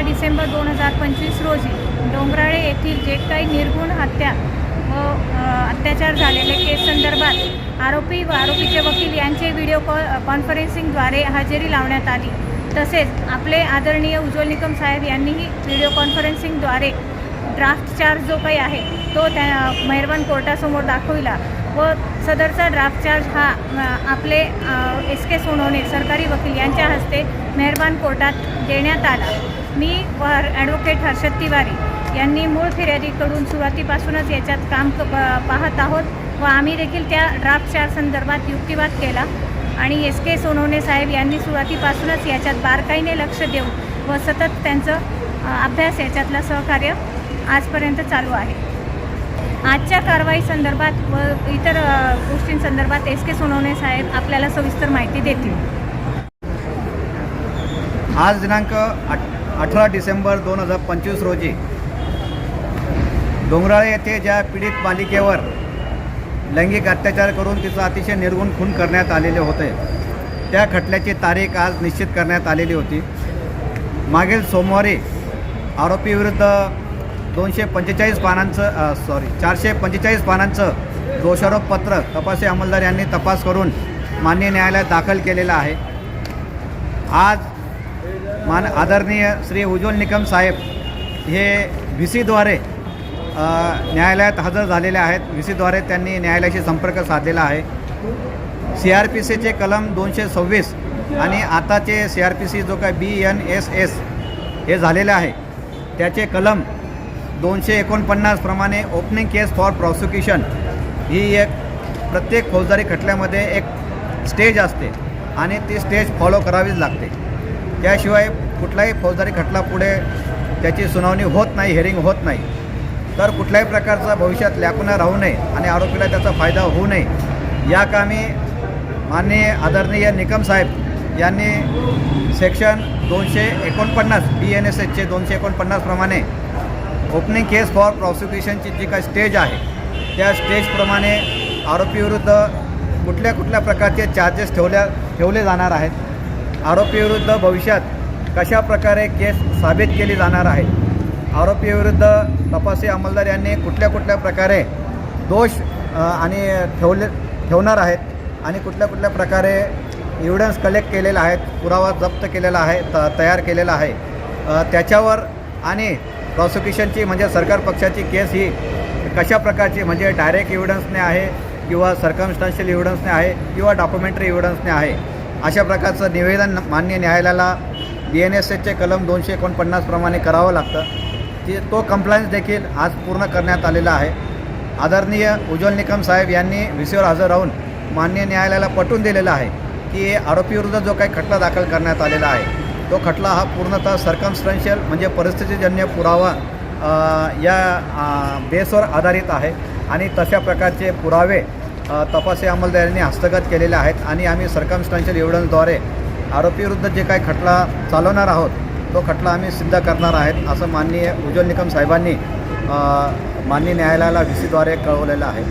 अठरा डिसेंबर दोन हजार पंचवीस रोजी डोंगराळे येथील जे काही निर्गुण हत्या व अत्याचार झालेले केस संदर्भात आरोपी व आरोपीचे वकील यांचे व्हिडिओ कॉ कॉन्फरन्सिंगद्वारे हजेरी लावण्यात आली. तसेच आपले आदरणीय उज्ज्वल निकम साहेब यांनीही व्हिडिओ कॉन्फरन्सिंगद्वारे ड्राफ्ट चार्ज जो काही आहे तो त्या मेहरबान कोर्टासमोर दाखविला व सदरचा ड्राफ्ट चार्ज हा आपले एस के सोनवणे सरकारी वकील यांच्या हस्ते मेहरबान कोर्टात देण्यात आला. मी व ॲडव्होकेट हर्षद तिवारी यांनी मूळ फिर्यादीकडून सुरुवातीपासूनच याच्यात काम पाहत आहोत व आम्ही देखील त्या ड्राफ्ट संदर्भात युक्तिवाद केला आणि एस के सोनवणे साहेब यांनी सुरुवातीपासूनच याच्यात बारकाईने लक्ष देऊन व सतत त्यांचं अभ्यास याच्यातलं सहकार्य आजपर्यंत चालू आहे. आजच्या कारवाई संदर्भात व इतर गोष्टींसंदर्भात एस के सोनवणे साहेब आपल्याला सविस्तर माहिती देतील. आज दिनांक अठरा डिसेंबर दोन हजार पंचवीस रोजी डोंगराळे येथे ज्या पीडित बालिकेवर लैंगिक अत्याचार करून तिचा अतिशय निर्गुण खून करण्यात आलेले होते त्या खटल्याची तारीख आज निश्चित करण्यात आलेली होती. मागील सोमवारी आरोपीविरुद्ध दोनशे पंचेचाळीस पानांचं सॉरी चारशे पंचेचाळीस पानांचं दोषारोपपत्र तपासी अंमलदार यांनी तपास करून मान्य न्यायालयात दाखल केलेलं आहे. आज मान आदरणीय श्री उज्ज्वल निकम साहेब हे व्ही सीद्वारे न्यायालयात हजर झालेले आहेत. व्ही सीद्वारे त्यांनी न्यायालयाशी संपर्क साधलेला आहे. सी आर पी सीचे कलम दोनशे सव्वीस आणि आताचे सी आर पी सी जो काय बी एन एस एस हे झालेले आहे त्याचे कलम दोनशे एकोणपन्नासप्रमाणे ओपनिंग केस फॉर प्रॉसिक्युशन ही एक प्रत्येक फौजदारी खटल्यामध्ये एक स्टेज असते आणि ती स्टेज फॉलो करावीच लागते. त्याशिवाय कुठलाही फौजदारी खटला पुढे त्याची सुनावणी होत नाही हेअरिंग होत नाही. तर कुठल्याही प्रकारचा भविष्यात लॅकुना राहू नये आणि आरोपीला त्याचा फायदा होऊ नये. या कामी माननीय आदरणीय निकम साहेब यांनी सेक्शन दोनशे एकोणपन्नास बी एन एस एचचे दोनशे एकोणपन्नासप्रमाणे ओपनिंग केस फॉर प्रॉसिक्युशनची जी काही स्टेज आहे त्या स्टेजप्रमाणे आरोपीविरुद्ध कुठल्या कुठल्या प्रकारचे चार्जेस ठेवल्या ठेवले जाणार आहेत. आरोपीविरुद्ध भविष्यात कशा प्रकारे केस साबित केली जाणार आहे? आरोपीविरुद्ध तपासी अंमलदार यांनी कुठल्या कुठल्या प्रकारे दोष आणि ठेवले ठेवणार आहेत आणि कुठल्या कुठल्या प्रकारे एव्हिडन्स कलेक्ट केलेला आहे पुरावा जप्त केलेला आहे त तयार केलेला आहे? त्याच्यावर आणि प्रॉसिक्युशनची म्हणजे सरकार पक्षाची केस ही कशा प्रकारची म्हणजे डायरेक्ट एव्हिडन्सने आहे किंवा सरकमस्टान्शियल एव्हिडन्सने आहे किंवा डॉक्युमेंटरी एव्हिडन्सने आहे? अशा प्रकारचं निवेदन मान्य न्यायालयाला डी एन एस एचचे कलम दोनशे एकोणपन्नासप्रमाणे करावं लागतं. ते तो कंप्लायन्स देखील आज पूर्ण करण्यात आलेला आहे. आदरणीय उज्ज्वल निकम साहेब यांनी विसीवर हजर राहून मान्य न्यायालयाला पटवून दिलेलं आहे की आरोपीविरुद्ध जो काही खटला दाखल करण्यात आलेला आहे तो खटला हा पूर्णतः सरकमस्टन्शियल म्हणजे परिस्थितीजन्य पुरावा या बेसवर आधारित आहे आणि तशा प्रकारचे पुरावे तपासी अंमलदारांनी हस्तगत केलेले आहेत आणि आम्ही सरकमस्टन्शियल एव्हिडन्सद्वारे आरोपीविरुद्ध जे काही खटला चालवणार आहोत तो खटला आम्ही सिद्ध करणार आहेत असं माननीय उज्ज्वल निकम साहेबांनी माननीय न्यायालयाला व्ही सीद्वारे कळवलेलं आहे.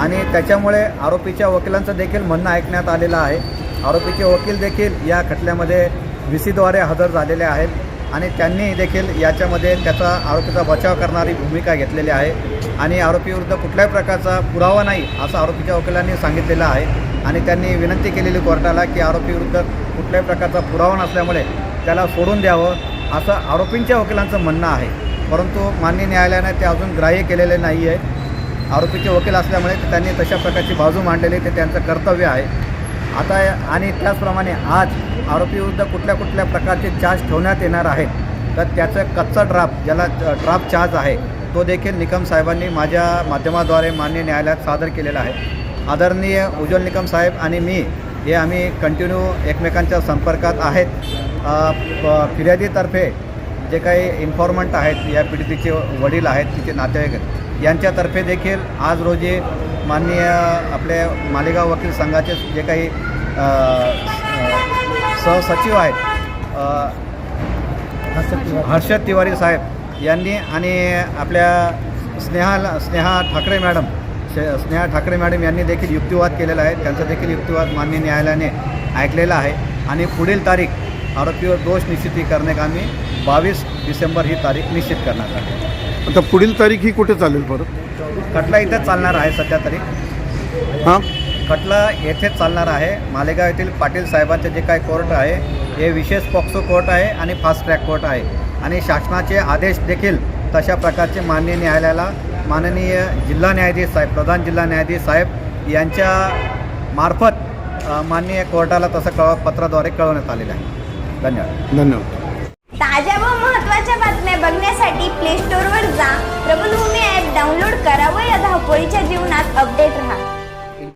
आणि त्याच्यामुळे आरोपीच्या वकिलांचं देखील म्हणणं ऐकण्यात आलेलं आहे. आरोपीचे वकील देखील या खटल्यामध्ये व्ही सीद्वारे हजर झालेले आहेत आणि त्यांनी देखील याच्यामध्ये त्याचा आरोपीचा बचाव करणारी भूमिका घेतलेली आहे. आणि आरोपीविरुद्ध कुठल्याही प्रकारचा पुरावा नाही असं आरोपीच्या वकिलांनी सांगितलेलं आहे. आणि त्यांनी विनंती केलेली कोर्टाला की आरोपीविरुद्ध कुठल्याही प्रकारचा पुरावा नसल्यामुळे त्याला सोडून द्यावं असं आरोपींच्या वकिलांचं म्हणणं आहे. परंतु माननीय न्यायालयानं ते अजून ग्राह्य केलेले नाही आहे. आरोपीचे वकील असल्यामुळे त्यांनी तशा प्रकारची बाजू मांडलेली ते त्यांचं कर्तव्य आहे. आता आणि त्याचप्रमाणे आज आरोपीविरुद्ध कुठल्या कुठल्या प्रकारचे चार्ज ठेवण्यात येणार आहेत तर त्याचं कच्चा ड्राफ्ट ज्याला ड्राफ्ट चार्ज आहे तो देखील निकम साहेबांनी माझ्या माध्यमाद्वारे मान्य न्यायालयात सादर केलेला आहे. आदरणीय उज्ज्वल निकम साहेब आणि मी हे आम्ही कंटिन्यू एकमेकांच्या संपर्कात आहेत. फिर्यादीतर्फे जे काही इन्फॉर्मंट आहेत या पीडितीचे वडील आहेत तिचे नातेवाईक आहेत यांच्यातर्फे देखील आज रोजी माननीय आपले मालेगाव वकील संघाचे जे काही सहसचिव आहेत हर्षद तिवारी साहेब यांनी आणि आपल्या स्नेहा स्नेहा ठाकरे मॅडम स्नेहा ठाकरे मॅडम यांनी देखील युक्तिवाद केलेला आहे. त्यांचा देखील युक्तिवाद मान्य न्यायालयाने ऐकलेला आहे. आणि पुढील तारीख आरोपीवर दोष निश्चिती करण्याकामी बावीस डिसेंबर ही तारीख निश्चित करण्यात आली आता पुढील तारीख ही कुठे चालेल परत? खटला इथेच चालणार आहे सध्या तरी. हां? खटला येथेच चालणार आहे. मालेगाव येथील पाटील साहेबांचे जे काही कोर्ट आहे हे विशेष पॉक्सो कोर्ट आहे आणि फास्ट ट्रॅक कोर्ट आहे. आणि शासनाचे आदेश देखील तशा प्रकारचे माननीय न्यायालयाला माननीय जिल्हा न्यायाधीश साहेब प्रधान जिल्हा न्यायाधीश साहेब यांच्या मार्फत माननीय कोर्टाला तसं कळ पत्राद्वारे कळवण्यात आलेलं आहे. धन्यवाद. धन्यवाद. ताज्या व महत्त्वाच्या बातम्या बघण्यासाठी प्ले स्टोअरवर जा. प्रबलभूमी ॲप डाउनलोड करा व या धावपळीच्या जीवनात अपडेट राहा.